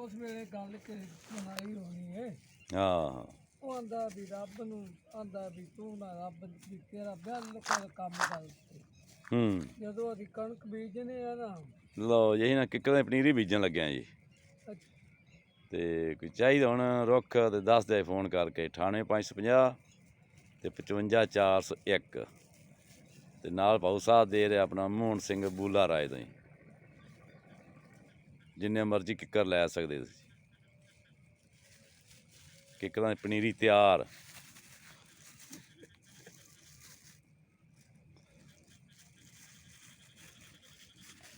ਉਸ ਵੇਲੇ ਗੱਲ ਕਿ ਬਣਾਈ ਹੋਣੀ ਹੈ ਹਾਂ। ਉਹ ਆਂਦਾ ਵੀ ਰੱਬ ਨੂੰ ਆਂਦਾ ਵੀ ਤੂੰ ਨਾ ਰੱਬ ਵੀ ਤੇਰਾ ਬਿਲਕੁਲ ਕੰਮ ਕਰ ਹੂੰ। ਜਦੋਂ ਅਸੀਂ ਕਣਕ ਬੀਜਨੇ ਆ ਨਾ। ਲਓ ਜੀ ਨਾ ਕਿੱਕਰ ਦੀ ਪਨੀਰੀ ਬੀਜਣ ਲੱਗਿਆ ਜੀ। ਤੇ ਕੋਈ ਚਾਹੀਦਾ ਹੁਣ ਰੁੱਖ ਤੇ ਦੱਸ ਦੇ ਫੋਨ ਕਰਕੇ 98550 ਤੇ 55401 ਤੇ ਨਾਲ ਭਾਊ ਸਾਹਿਬ ਦੇ ਰਿਹਾ ਆਪਣਾ ਮੋਹਨ ਸਿੰਘ ਬੂਲਾ ਰਾਏ ਤੋਂ ਜੀ ਜਿੰਨੇ ਮਰਜ਼ੀ ਕਿੱਕਰ ਲੈ ਸਕਦੇ ਤੁਸੀਂ। ਕਿੱਕਰਾਂ ਦੀ ਪਨੀਰੀ ਤਿਆਰ।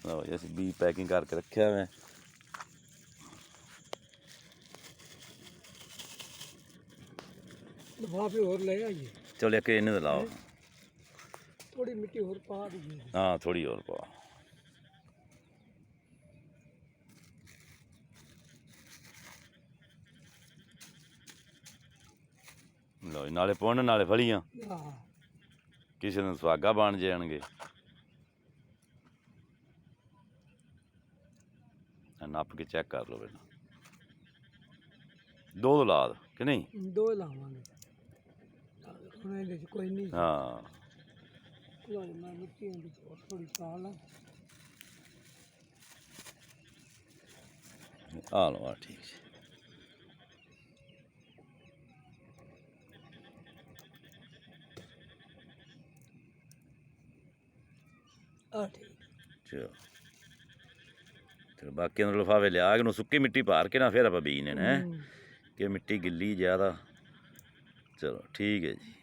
ਲਓ ਜੀ ਅਸੀਂ ਬੀ ਪੈਕਿੰਗ ਕਰਕੇ ਰੱਖਿਆ ਹੋਇਆ। ਲਿਫਾਫੇ ਹੋਰ ਲੈ ਆਈਏ। ਚਲੋ ਇੱਕ ਇਹਨੂੰ ਲਾਓ। ਥੋੜੀ ਮਿੱਟੀ ਹੋਰ ਪਾ ਦਈਏ। ਹਾਂ ਥੋੜੀ ਹੋਰ ਪਾ। ਜੀ, ਨਾਲੇ ਪੁੰਨ ਨਾਲੇ ਫਲੀਆਂ। ਹਾਂ ਕਿਸੇ ਨੂੰ ਸੁਹਾਗਾ ਬਣ ਜਾਣਗੇ। ਨੱਪ ਕੇ ਚੈੱਕ ਕਰ ਲਓ ਪਹਿਲਾਂ। ਦੋ ਦੋ ਲਾ ਦਿਓ, ਕਿ ਨਹੀਂ? ਦੋ ਹੀ ਲਾਵਾਂਗੇ। ਹੁਣ ਇਹਦੇ ਚ ਕੋਈ ਨਹੀਂ। ਹਾਂ। ਕੋਈ ਮੈਂ ਮਿੱਟੀ ਹੁੰਦੀ ਥੋੜੀ ਪਾ ਲਾਂ। ਆ ਲਓ ਆ ਠੀਕ ਜੀ। ਆ ਠੀਕ। ਚਲੋ ਤੇ ਬਾਕੀ ਅੰਦਰ ਲਿਫਾਫੇ ਲਿਆ ਕੇ ਨੂੰ ਸੁੱਕੀ ਮਿੱਟੀ ਭਾਰ ਕੇ ਨਾ ਫਿਰ ਆਪਾਂ ਬੀਜਨੇ ਨੇ। ਕਿ ਮਿੱਟੀ ਗਿੱਲੀ ਜ਼ਿਆਦਾ। ਚਲੋ ਠੀਕ ਹੈ ਜੀ।